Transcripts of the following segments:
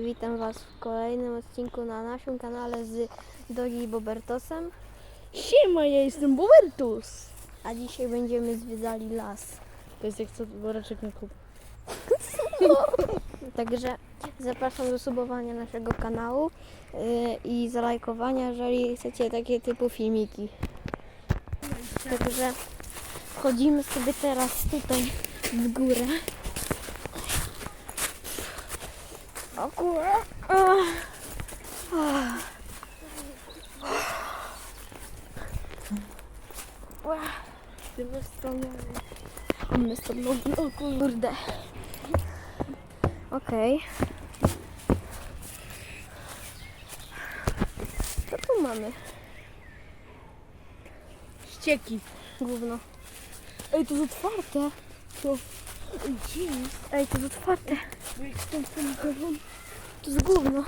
Witam Was w kolejnym odcinku na naszym kanale z Dogi i Bobertosem. Siema, ja jestem Bobertus. A dzisiaj będziemy zwiedzali las. To jest jak co woreczek na kup. Także zapraszam do subowania naszego kanału yy, i zalajkowania, jeżeli chcecie takie typu filmiki. Także wchodzimy sobie teraz tutaj w górę. O górę. Z drugiej strony. A my stąd nogi, o kurde. Okej. Co tu mamy? Ścieki. Gówno. Ej, to jest otwarte. To... Ej, to jest otwarte. Stąd ten mikrofon... To jest gówno.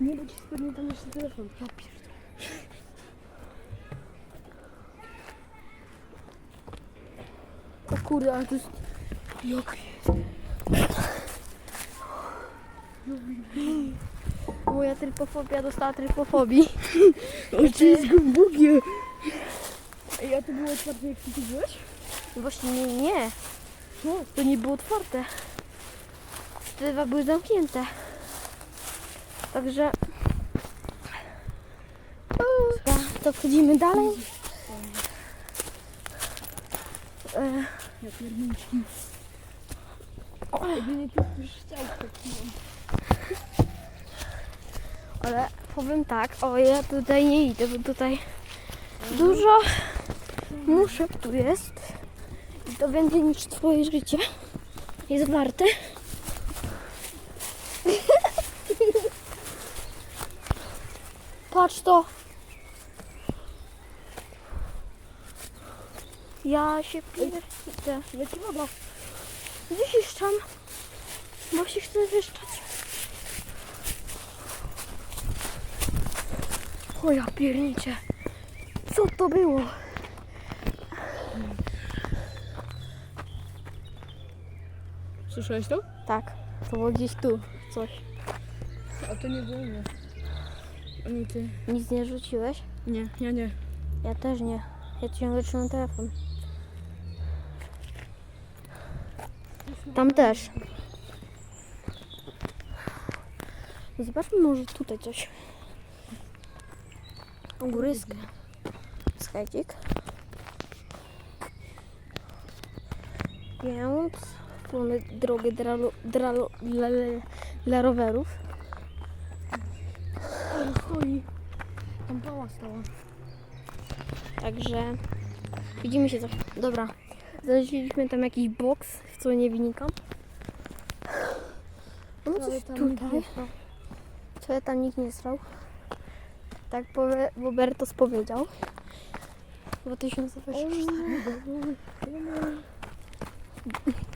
Nie, bo ci spadnie tam jeszcze telefon. Ja pierdolę. Kurde, ale to jest... Jak Moja trypofobia dostała trypofobii. Oczy jest głębokie. Ej, a to było otwarte jak ty tu byłeś? Właśnie nie, nie. No. To nie było otwarte. Te dwa były zamknięte. Także... Dobra, to wchodzimy dalej. E, Ja pierniczki. Jakby nie tu już chciał, tak mam. ale powiem tak, o ja tutaj nie idę, bo tutaj dużo muszek tu jest. I to więcej niż twoje życie jest warte. Patrz to. Ja się pierdzę. Leci woda. Wychiszczam, bo się chcę wyszczać. O ja pierniczę. Co to było? Słyszałeś to? Tak, to było gdzieś tu coś. A to nie było mnie. Ani ty. Nic nie rzuciłeś? Nie, ja nie. Ja też nie. Ja ciągle trzymam telefon. Tam też. Zobaczmy może tutaj coś. Ogóryskę. Skajcik. Więc tu mamy drogę dralo, dralo, dla, dla rowerów. Stoi. Tam pała stała. Także widzimy się za Dobra. Znaleźliśmy tam jakiś boks, w co nie wnikam. No coś tutaj. Co ja tam nikt nie strał. Tak powie, Robertos powiedział. 2024.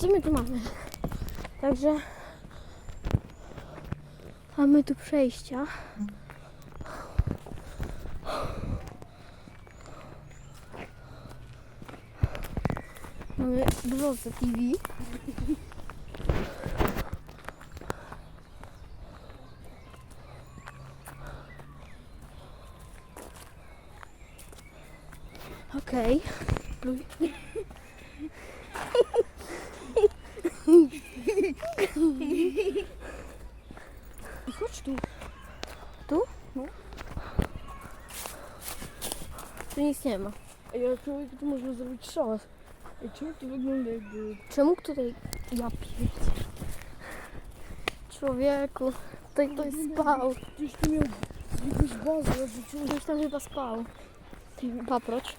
Co my tu mamy? Także mamy tu przejścia. Mamy Browse TV. Okej. Chodź tu. Tu? No. Tu nic nie ma. Ej, ale człowiek tu można zrobić szałas. Ej, czemu to wygląda jakby... Czemu tutaj... Ja pierdzie. Człowieku, tutaj ktoś spał. Gdzieś tu miał jakąś bazę, że Ktoś tam chyba spał. Paproć.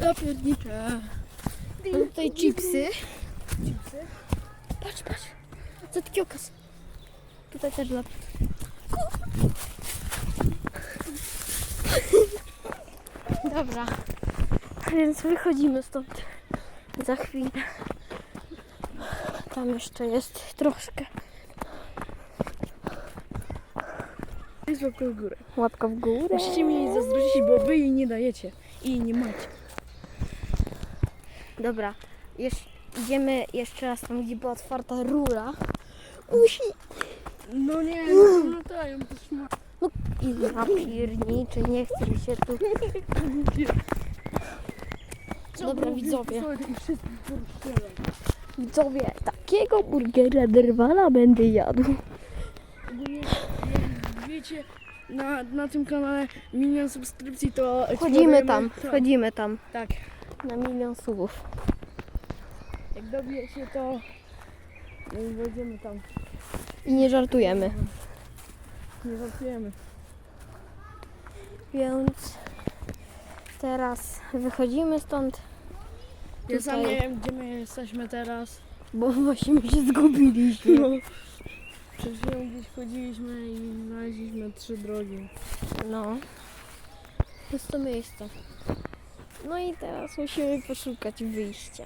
Ja pierniczę. Mam tutaj chipsy. Chipsy? Patrz, patrz. Co taki okaz. Tutaj też dla... Dobra. Więc wychodzimy stąd za chwilę. Tam jeszcze jest troszkę. Jest łapka w górę. Łapka w górę. Musicie mi jej zazdrościć, bo wy jej nie dajecie. I jej nie macie. Dobra, jesz- idziemy jeszcze raz tam, gdzie była otwarta rura. Musi. No nie, no latają, to szma. I napierniczy, nie chcę mi się tu. Dobra, widzowie. Widzowie, takiego burgera drwala będę jadł. Wiecie, na, na tym kanale milion subskrypcji to eksplorujemy- tam, wchodzimy tam. Tak, Na milion subów. jak dobije się to y, wejdziemy tam. I nie żartujemy. Nie żartujemy. Więc teraz wychodzimy stąd, Ja sam nie wiem, gdzie my jesteśmy teraz. bo właśnie my się zgubiliśmy. No. Przed chwilą gdzieś chodziliśmy i znaleźliśmy trzy drogi. No. To jest to miejsce. No i teraz musimy poszukać wyjścia.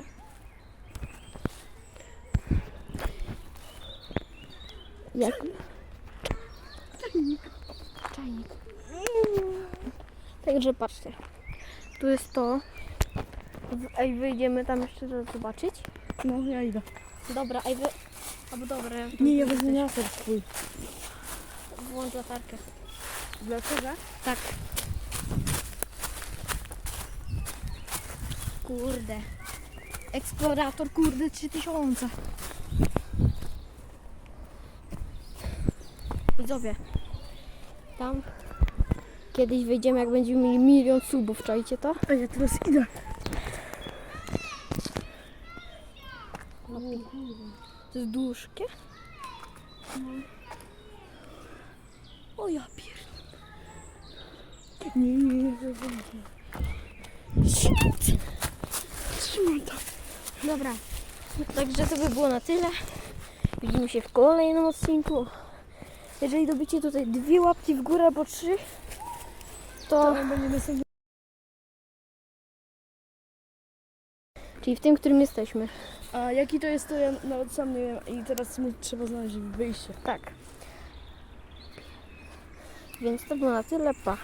Jak? Czajnik. Czajnik. Także patrzcie. Tu jest to. Ej, wyjdziemy tam jeszcze raz zobaczyć. No, ja idę. Dobra, ej wy... Albo dobra, ja Nie, ja wezmę laser swój. Włącz latarkę. Dlaczego? Tak. Kurde. Eksplorator, kurde, 3000. Widzowie. Tam kiedyś wejdziemy, jak będziemy mieli milion subów, czajcie to? A ja teraz idę. To jest dłużkie? O ja pier... Nie, nie, nie, nie. Shit! Dobra, także to by było na tyle. Widzimy się w kolejnym odcinku. Jeżeli dobicie tutaj dwie łapki w górę albo trzy, to... To będziemy sobie... Czyli w tym, którym jesteśmy. A jaki to jest, to ja nawet sam nie wiem. I teraz mu trzeba znaleźć wyjście. Tak. Więc to było na tyle, pa.